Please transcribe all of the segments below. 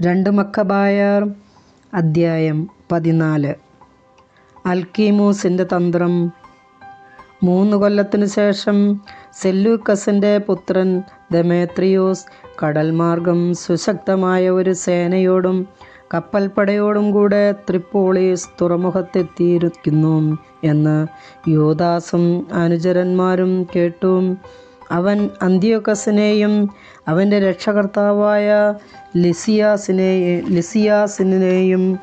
രണ്ട് മക്കബായർ അദ്ധ്യായം പതിനാല്. അൽക്കീമൂസിന്റെ തന്ത്രം. മൂന്ന് കൊല്ലത്തിനു ശേഷം സെല്ലൂക്കസിന്റെ പുത്രൻ ദമേത്രിയോസ് കടൽമാർഗം സുശക്തമായ ഒരു സേനയോടും കപ്പൽപ്പടയോടും കൂടെ ത്രിപ്പോളീസ് തുറമുഖത്തെത്തിയിരിക്കുന്നു എന്ന് യോദാസും അനുചരന്മാരും കേട്ടു. അവൻ അന്ത്യോക്കസിനെയും അവന്റെ രക്ഷകർത്താവായ ലിസിയാസിനെ ലിസിയാസിനെയും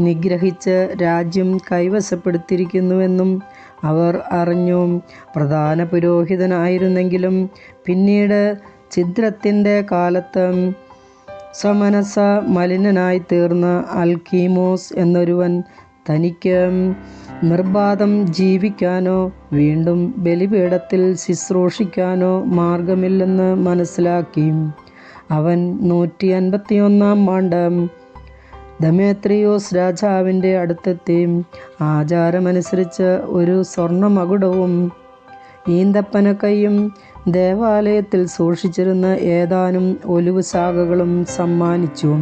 നിഗ്രഹിച്ച് രാജ്യം കൈവശപ്പെടുത്തിയിരിക്കുന്നുവെന്നും അവർ അറിഞ്ഞു. പ്രധാന പുരോഹിതനായിരുന്നെങ്കിലും പിന്നീട് ഛിദ്രത്തിന്റെ കാലത്ത് സമനസ മലിനനായി തീർന്ന അൽക്കീമോസ് എന്നൊരുവൻ തനിക്ക് നിർബാധം ജീവിക്കാനോ വീണ്ടും ബലിപീഠത്തിൽ ശുശ്രൂഷിക്കാനോ മാർഗമില്ലെന്ന് മനസ്സിലാക്കി. അവൻ നൂറ്റി അൻപത്തിയൊന്നാം ആണ്ട് ദമേത്രിയോസ് രാജാവിന്റെ അടുത്തെത്തി. ആചാരമനുസരിച്ച് ഒരു സ്വർണമകുടവും ഈന്തപ്പനക്കൈയും ദേവാലയത്തിൽ സൂക്ഷിച്ചിരുന്ന ഏതാനും ഒലിവ് ശാഖകളും സമ്മാനിച്ചു.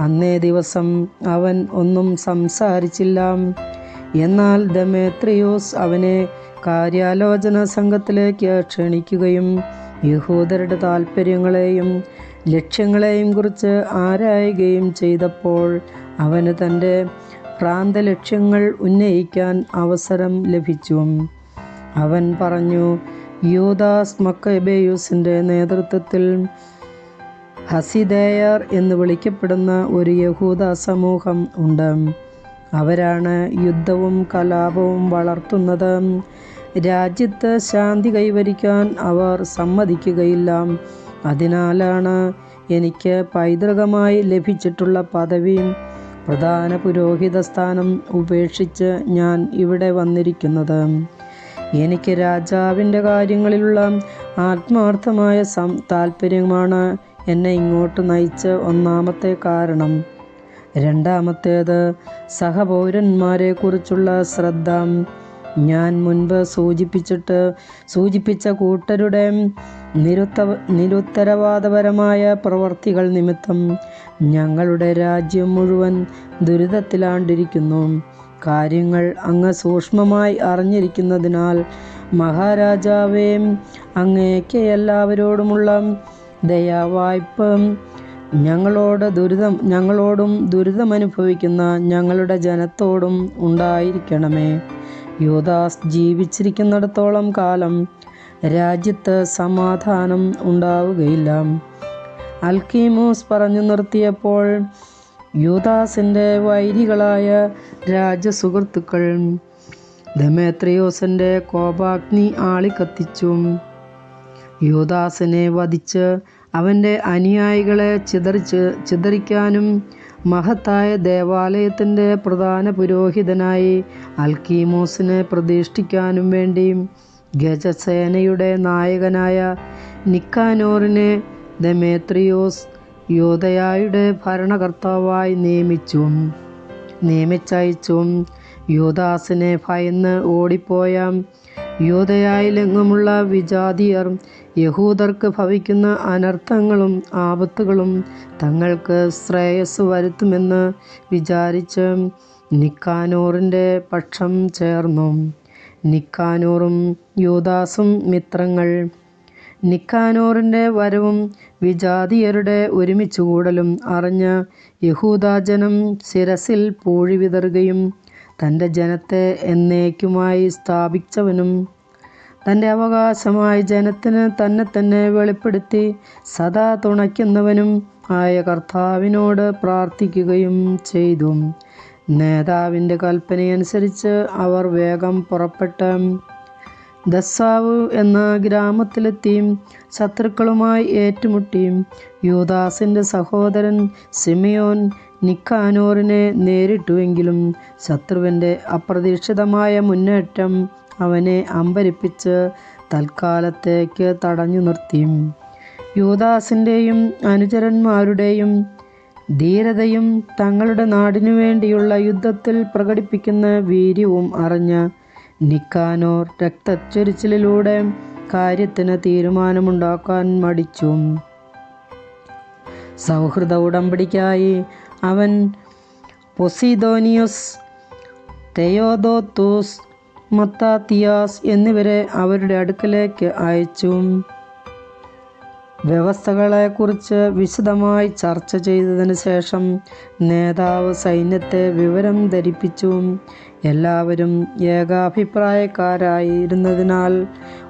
അന്നേ ദിവസം അവൻ ഒന്നും സംസാരിച്ചില്ല. എന്നാൽ ദമേത്രിയോസ് അവനെ കാര്യാലോചന സംഘത്തിലേക്ക് ക്ഷണിക്കുകയും യഹൂദരുടെ താൽപ്പര്യങ്ങളെയും ലക്ഷ്യങ്ങളെയും കുറിച്ച് ആരായുകയും ചെയ്തപ്പോൾ അവന് തന്റെ പ്രാന്ത ലക്ഷ്യങ്ങൾ ഉന്നയിക്കാൻ അവസരം ലഭിച്ചു. അവൻ പറഞ്ഞു യൂദാസ് മക്കബേയൂസിന്റെ നേതൃത്വത്തിൽ ഹസിദേയർ എന്ന് വിളിക്കപ്പെടുന്ന ഒരു യഹൂദ സമൂഹം ഉണ്ട്. അവരാണ് യുദ്ധവും കലാപവും വളർത്തുന്നത്. രാജ്യത്ത് ശാന്തി കൈവരിക്കാൻ അവർ സമ്മതിക്കുകയില്ല. അതിനാലാണ് എനിക്ക് പൈതൃകമായി ലഭിച്ചിട്ടുള്ള പദവി. പ്രധാന പുരോഹിത സ്ഥാനം ഉപേക്ഷിച്ച് ഞാൻ ഇവിടെ വന്നിരിക്കുന്നത്. എനിക്ക് രാജാവിന്റെ കാര്യങ്ങളിലുള്ള ആത്മാർത്ഥമായ സം താല്പര്യമാണ് എന്നെ ഇങ്ങോട്ട് നയിച്ച ഒന്നാമത്തെ കാരണം. രണ്ടാമത്തേത് സഹപൗരന്മാരെക്കുറിച്ചുള്ള ശ്രദ്ധ. ഞാൻ മുൻപ് സൂചിപ്പിച്ചിട്ട് സൂചിപ്പിച്ച കൂട്ടരുടെ നിരുത്ത നിരുത്തരവാദപരമായ പ്രവർത്തികൾ നിമിത്തം ഞങ്ങളുടെ രാജ്യം മുഴുവൻ ദുരിതത്തിലാണ്ടിരിക്കുന്നു. കാര്യങ്ങൾ അങ്ങ് സൂക്ഷ്മമായി അറിഞ്ഞിരിക്കുന്നതിനാൽ മഹാരാജാവേ അങ്ങേക്ക് എല്ലാവരോടുമുള്ള ദയാവായ്പ. ഞങ്ങളോട് ദുരിതം ഞങ്ങളോടും ദുരിതമനുഭവിക്കുന്ന ഞങ്ങളുടെ ജനത്തോടും ഉണ്ടായിരിക്കണമേ. യോദാസ് ജീവിച്ചിരിക്കുന്നിടത്തോളം കാലം രാജ്യത്ത് സമാധാനം ഉണ്ടാവുകയില്ല. അൽക്കീമോസ് പറഞ്ഞു നിർത്തിയപ്പോൾ യൂദാസിന്റെ വൈരികളായ രാജസുഹൃത്തുക്കൾ ദമേത്രിയോസിന്റെ കോപാഗ്നി ആളിക്കത്തിച്ചു. യൂദാസിനെ വധിച്ച് അവന്റെ അനുയായികളെ ചിതറിച്ച് ചിതറിക്കാനും മഹത്തായ ദേവാലയത്തിന്റെ പ്രധാന പുരോഹിതനായി അൽക്കീമോസിനെ പ്രതിഷ്ഠിക്കാനും വേണ്ടി ഗജസേനയുടെ നായകനായ നിക്കാനോറിനെ ദമേത്രിയോസ് യോധയായുടെ ഭരണകർത്താവായി നിയമിച്ചു നിയമിച്ചയച്ചും യൂദാസിനെ ഭയന്ന് ഓടിപ്പോയ യൂതയായിലെങ്ങുമുള്ള വിജാതിയർ യഹൂദർക്ക് ഭവിക്കുന്ന അനർത്ഥങ്ങളും ആപത്തുകളും തങ്ങൾക്ക് ശ്രേയസ് വരുത്തുമെന്ന് വിചാരിച്ച് നിക്കാനോറിന്റെ പക്ഷം ചേർന്നു. നിക്കാനോറും യോദാസും മിത്രങ്ങൾ. നിക്കാനോറിന്റെ വരവും വിജാതിയരുടെ ഒരുമിച്ചുകൂടലും അറിഞ്ഞ യഹൂദാജനം ശിരസിൽ പൂഴി വിതറുകയും തന്റെ ജനത്തെ എന്നേക്കുമായി സ്ഥാപിച്ചവനും തന്റെ അവകാശമായി ജനത്തിന് തന്നെ തന്നെ വെളിപ്പെടുത്തി സദാ തുണയ്ക്കുന്നവനും ആയ കർത്താവിനോട് പ്രാർത്ഥിക്കുകയും ചെയ്തു. നേതാവിന്റെ കൽപ്പനയനുസരിച്ച് അവർ വേഗം പുറപ്പെട്ട് ദസ്സാവ് എന്ന ഗ്രാമത്തിലെത്തി ശത്രുക്കളുമായി ഏറ്റുമുട്ടി. യൂദാസിന്റെ സഹോദരൻ സിമിയോൻ നിക്കാനോറിനെ നേരിട്ടുവെങ്കിലും ശത്രുവിന്റെ അപ്രതീക്ഷിതമായ മുന്നേറ്റം അവനെ അമ്പരിപ്പിച്ച് തൽക്കാലത്തേക്ക് തടഞ്ഞു നിർത്തി യൂദാസിന്റെയും അനുചരന്മാരുടെയും ധീരതയും തങ്ങളുടെ നാടിനു വേണ്ടിയുള്ള യുദ്ധത്തിൽ പ്രകടിപ്പിക്കുന്ന വീര്യവും അറിഞ്ഞ നിക്കാനോർ രക്തച്ചൊരിച്ചിലൂടെ കാര്യത്തിന് തീരുമാനമുണ്ടാക്കാൻ മടിച്ചു. സൗഹൃദ ഉടമ്പടിക്കായി അവൻ പൊസിദോനിയസ് തെയോദോത്തൂസ് മത്താത്തിയാസ് എന്നിവരെ അവരുടെ അടുക്കലേക്ക് അയച്ചു. വ്യവസ്ഥകളെക്കുറിച്ച് വിശദമായി ചർച്ച ചെയ്തതിന് ശേഷം നേതാവ് സൈന്യത്തെ വിവരം ധരിപ്പിച്ചു. എല്ലാവരും ഏകാഭിപ്രായക്കാരായിരുന്നതിനാൽ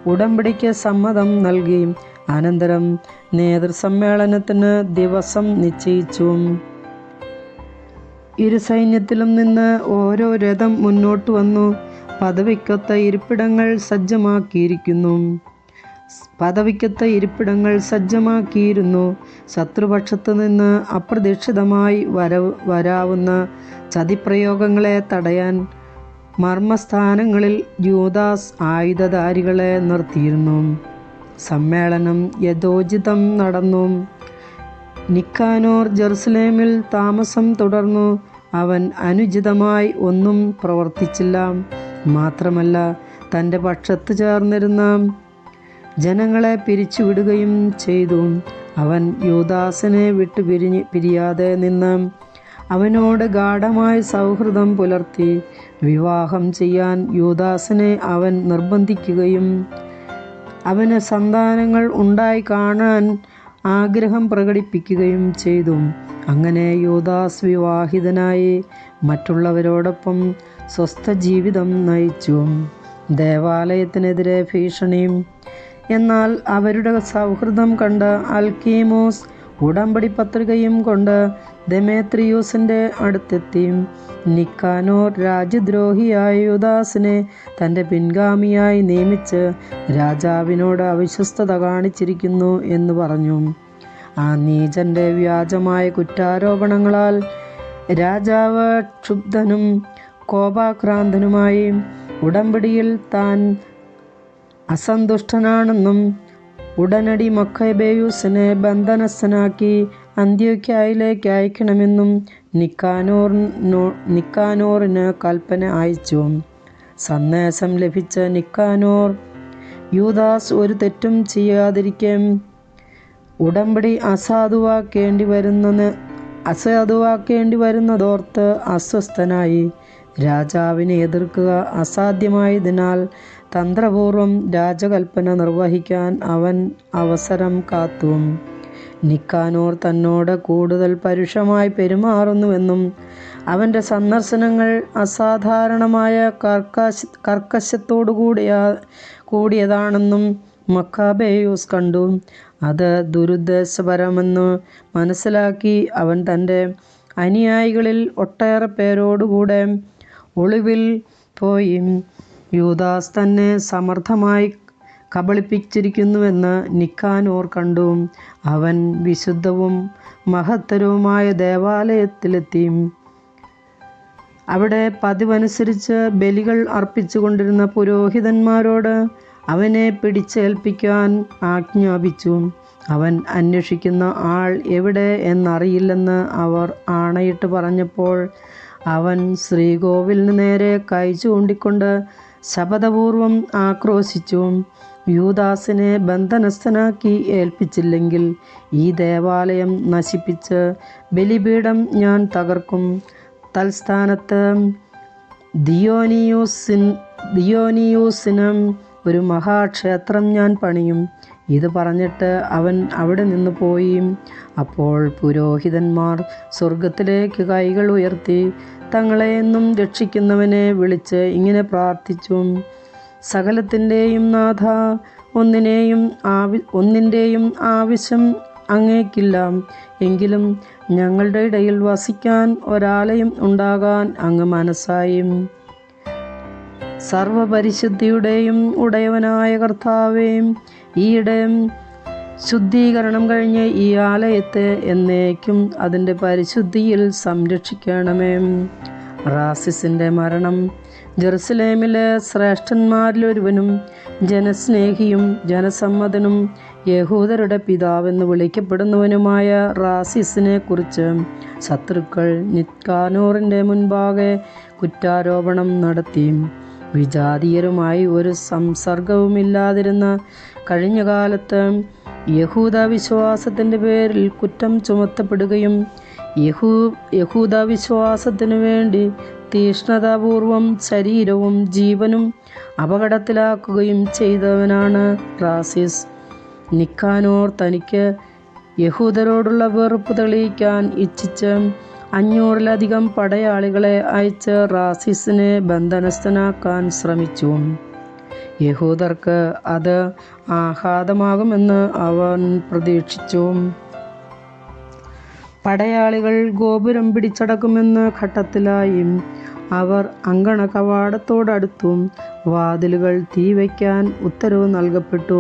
ഉടമ്പടിക്ക് സമ്മതം നൽകി. അനന്തരം നേതൃസമ്മേളനത്തിന് ദിവസം നിശ്ചയിച്ചു. ഇരു സൈന്യത്തിലും നിന്ന് ഓരോ രഥം മുന്നോട്ട് വന്നു. പദവിക്കൊത്ത ഇരിപ്പിടങ്ങൾ സജ്ജമാക്കിയിരിക്കുന്നു. പദവിക്കൊത്ത ഇരിപ്പിടങ്ങൾ സജ്ജമാക്കിയിരുന്നു. ശത്രുപക്ഷത്തു നിന്ന് അപ്രതീക്ഷിതമായി വരവ് വരാവുന്ന ചതിപ്രയോഗങ്ങളെ തടയാൻ മർമ്മസ്ഥാനങ്ങളിൽ യൂദാസ് ആയുധധാരികളെ നിർത്തിയിരുന്നു. സമ്മേളനം യഥോചിതം നടന്നു. നിക്കാനോർ ജെറുസലേമിൽ താമസം തുടർന്നു. അവൻ അനുചിതമായി ഒന്നും പ്രവർത്തിച്ചില്ല. മാത്രമല്ല തന്റെ പക്ഷത്ത് ചേർന്നിരുന്ന ജനങ്ങളെ പിരിച്ചുവിടുകയും ചെയ്തു. അവൻ യോദാസനെ വിട്ടു പിരിഞ്ഞ് പിരിയാതെ നിന്ന് അവനോട് ഗാഠമായ സൗഹൃദം പുലർത്തി വിവാഹം ചെയ്യാൻ യോദാസനെ അവൻ നിർബന്ധിക്കുകയും അവന് സന്താനങ്ങൾ ഉണ്ടായി കാണാൻ ആഗ്രഹം പ്രകടിപ്പിക്കുകയും ചെയ്തു. അങ്ങനെ യോദാസ് വിവാഹിതനായി മറ്റുള്ളവരോടൊപ്പം സ്വസ്ഥ ജീവിതം നയിച്ചു. ദേവാലയത്തിനെതിരെ ഭീഷണിയും എന്നാൽ അവരുടെ സൗഹൃദം കണ്ട് അൽക്കീമോസ് ഉടമ്പടി പത്രികയും കൊണ്ട് ദമേത്രിയൂസിന്റെ അടുത്തെത്തി നിക്കാനോർ രാജ്യദ്രോഹിയായ യുദാസിനെ തന്റെ പിൻഗാമിയായി നിയമിച്ച് രാജാവിനോട് അവിശ്വസ്തത കാണിച്ചിരിക്കുന്നു എന്ന് പറഞ്ഞു. ആ നീചന്റെ വ്യാജമായ കുറ്റാരോപണങ്ങളാൽ രാജാവ് ക്ഷുബ്ധനും കോപാക്രാന്തനുമായി ഉടമ്പടിയിൽ താൻ അസന്തുഷ്ടനാണെന്നും ഉടനടി മക്കബേയൂസിനെ ബന്ധനസ്ഥനാക്കി അന്ത്യോക്യായിലേക്ക് അയക്കണമെന്നും നിക്കാനോർ നിക്കാനോറിന് കൽപ്പന അയച്ചു. സന്ദേശം ലഭിച്ച നിക്കാനോർ യൂദാസ് ഒരു തെറ്റും ചെയ്യാതിരിക്കെ ഉടമ്പടി അസാധുവാക്കേണ്ടി വരുന്നെന്ന് അസാധുവാക്കേണ്ടി വരുന്നതോർത്ത് അസ്വസ്ഥനായി. രാജാവിനെ എതിർക്കുക അസാധ്യമായതിനാൽ തന്ത്രപൂർവം രാജകൽപ്പന നിർവഹിക്കാൻ അവൻ അവസരം കാത്തു. നിക്കാനോർ തന്നോട് കൂടുതൽ പരുഷമായി പെരുമാറുന്നുവെന്നും അവന്റെ സന്ദർശനങ്ങൾ അസാധാരണമായ കർക്കശ കർക്കശത്തോടു കൂടിയ കൂടിയതാണെന്നും മക്കാബേയൂസ് കണ്ടു. അത് ദുരുദ്ദേശപരമെന്ന് മനസ്സിലാക്കി അവൻ തന്റെ അനുയായികളിൽ ഒട്ടേറെ പേരോടുകൂടെ ഒളിവിൽ പോയി. യൂദാസ് തന്നെ സമർത്ഥമായി കബളിപ്പിച്ചിരിക്കുന്നുവെന്ന് നിക്കാനോർ കണ്ടു. അവൻ വിശുദ്ധവും മഹത്തരവുമായ ദേവാലയത്തിലെത്തി അവിടെ പതിവനുസരിച്ച് ബലികൾ അർപ്പിച്ചുകൊണ്ടിരുന്ന പുരോഹിതന്മാരോട് അവനെ പിടിച്ചേൽപ്പിക്കാൻ ആജ്ഞാപിച്ചു. അവൻ അന്വേഷിക്കുന്ന ആൾ എവിടെ എന്നറിയില്ലെന്ന് അവർ ആണയിട്ട് പറഞ്ഞപ്പോൾ അവൻ ശ്രീകോവിലിന് നേരെ കൈ ചൂണ്ടിക്കൊണ്ട് ശപഥപൂർവം ആക്രോശിച്ചു. യൂദാസിനെ ബന്ധനസ്ഥനാക്കി ഏൽപ്പിച്ചില്ലെങ്കിൽ ഈ ദേവാലയം നശിപ്പിച്ച് ബലിപീഠം ഞാൻ തകർക്കും. തൽസ്ഥാനത്ത് ദിയോനിയൂസിൻ ദിയോനിയൂസിനും ഒരു മഹാക്ഷേത്രം ഞാൻ പണിയും. ഇത് പറഞ്ഞിട്ട് അവൻ അവിടെ നിന്ന് പോയി. അപ്പോൾ പുരോഹിതന്മാർ സ്വർഗത്തിലേക്ക് കൈകൾ ഉയർത്തി തങ്ങളെയെന്നും രക്ഷിക്കുന്നവനെ വിളിച്ച് ഇങ്ങനെ പ്രാർത്ഥിച്ചു. സകലത്തിന്റെയും നാഥ ഒന്നിനെയും ആവി ഒന്നിന്റെയും ആവശ്യം അങ്ങേക്കില്ല. എങ്കിലും ഞങ്ങളുടെ ഇടയിൽ വസിക്കാൻ ഒരാളെയും ഉണ്ടാകാൻ അങ്ങ് മനസ്സായും. സർവപരിശുദ്ധിയുടെയും ഉടയവനായ കർത്താവേയും ഈയിടെ ശുദ്ധീകരണം കഴിഞ്ഞ് ഈ ആലയത്തെ എന്നേക്കും അതിന്റെ പരിശുദ്ധിയിൽ സംരക്ഷിക്കണമേ. റാസിസിന്റെ മരണം ജെറുസലേമിലെ ശ്രേഷ്ഠന്മാരിലൊരുവനും ജനസ്നേഹിയും ജനസമ്മതനും യഹൂദരുടെ പിതാവെന്ന് വിളിക്കപ്പെടുന്നവനുമായ റാസിസിനെ കുറിച്ച് ശത്രുക്കൾ നിത്കാനൂറിന്റെ മുൻപാകെ കുറ്റാരോപണം നടത്തി. വിജാതീയരുമായി ഒരു സംസർഗവുമില്ലാതിരുന്ന കഴിഞ്ഞ കാലത്ത് യഹൂദ വിശ്വാസത്തിന്റെ പേരിൽ കുറ്റം ചുമത്തപ്പെടുകയും യഹൂ യഹൂദ വിശ്വാസത്തിനു വേണ്ടി തീഷ്ണതാപൂർവം ശരീരവും ജീവനും അപകടത്തിലാക്കുകയും ചെയ്തവനാണ് റാസിസ്. നിക്കാനോർ തനിക്ക് യഹൂദരോടുള്ള വെറുപ്പ് തെളിയിക്കാൻ ഇച്ഛിച്ച് അഞ്ഞൂറിലധികം പടയാളികളെ അയച്ച് റാസിസിനെ ബന്ധനസ്ഥനാക്കാൻ ശ്രമിച്ചു. യഹൂദർക്ക് അത് ആഘാതമാകുമെന്ന് അവൻ പ്രതീക്ഷിച്ചു. പടയാളികൾ ഗോപുരം പിടിച്ചടക്കുമെന്ന ഘട്ടത്തിലായി അവർ അങ്കണ കവാടത്തോടടുത്തും വാതിലുകൾ തീവയ്ക്കാൻ ഉത്തരവ് നൽകപ്പെട്ടു.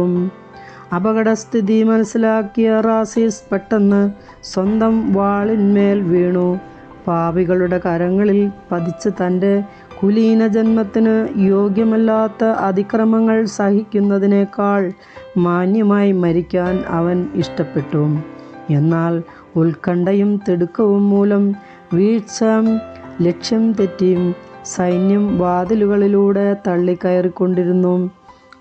അപകടസ്ഥിതി മനസ്സിലാക്കിയ റാസീസ് പെട്ടെന്ന് സ്വന്തം വാളിന്മേൽ വീണു. പാപികളുടെ കരങ്ങളിൽ പതിച്ച് തന്റെ കുലീന ജന്മത്തിന് യോഗ്യമല്ലാത്ത അതിക്രമങ്ങൾ സഹിക്കുന്നതിനേക്കാൾ മാന്യമായി മരിക്കാൻ അവൻ ഇഷ്ടപ്പെട്ടു. എന്നാൽ ഉത്കണ്ഠയും തിടുക്കവും മൂലം വീഴ്ച ലക്ഷ്യം തെറ്റി സൈന്യം വാതിലുകളിലൂടെ തള്ളിക്കയറിക്കൊണ്ടിരുന്നു.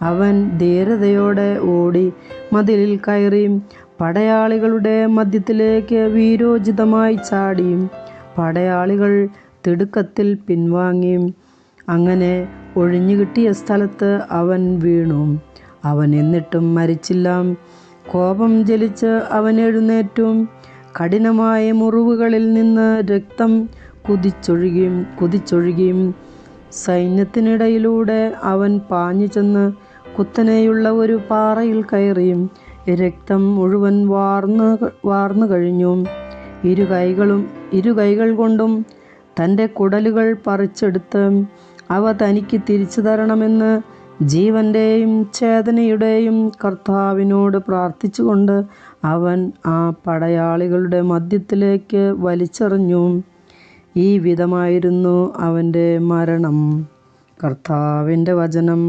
അവൻ ധീരതയോടെ ഓടി മതിലിൽ കയറി പടയാളികളുടെ മധ്യത്തിലേക്ക് വീരോചിതമായി ചാടി. പടയാളികൾ തിടുക്കത്തിൽ പിൻവാങ്ങി. അങ്ങനെ ഒഴിഞ്ഞുകിട്ടിയ സ്ഥലത്ത് അവൻ വീണു. അവൻ എന്നിട്ടും മരിച്ചില്ല. കോപം ജലിച്ച് അവൻ എഴുന്നേറ്റും. കഠിനമായ മുറിവുകളിൽ നിന്ന് രക്തം കുതിച്ചൊഴുകിയും കുതിച്ചൊഴുകിയും സൈന്യത്തിനിടയിലൂടെ അവൻ പാഞ്ഞു ചെന്ന് കുത്തനെയുള്ള ഒരു പാറയിൽ കയറിയും രക്തം മുഴുവൻ വാർന്ന് വാർന്നു കഴിഞ്ഞു. ഇരു കൈകളും ഇരു കൈകൾ കൊണ്ടും തന്റെ കുടലുകൾ പറിച്ചെടുത്ത് അവ തനിക്ക് തിരിച്ചു തരണമെന്ന് ജീവന്റെയും ചേതനയുടെയും കർത്താവിനോട് പ്രാർത്ഥിച്ചുകൊണ്ട് അവൻ ആ പടയാളികളുടെ മധ്യത്തിലേക്ക് വലിച്ചെറിഞ്ഞു. ഈ വിധമായിരുന്നു അവന്റെ മരണം. കർത്താവിന്റെ വചനം.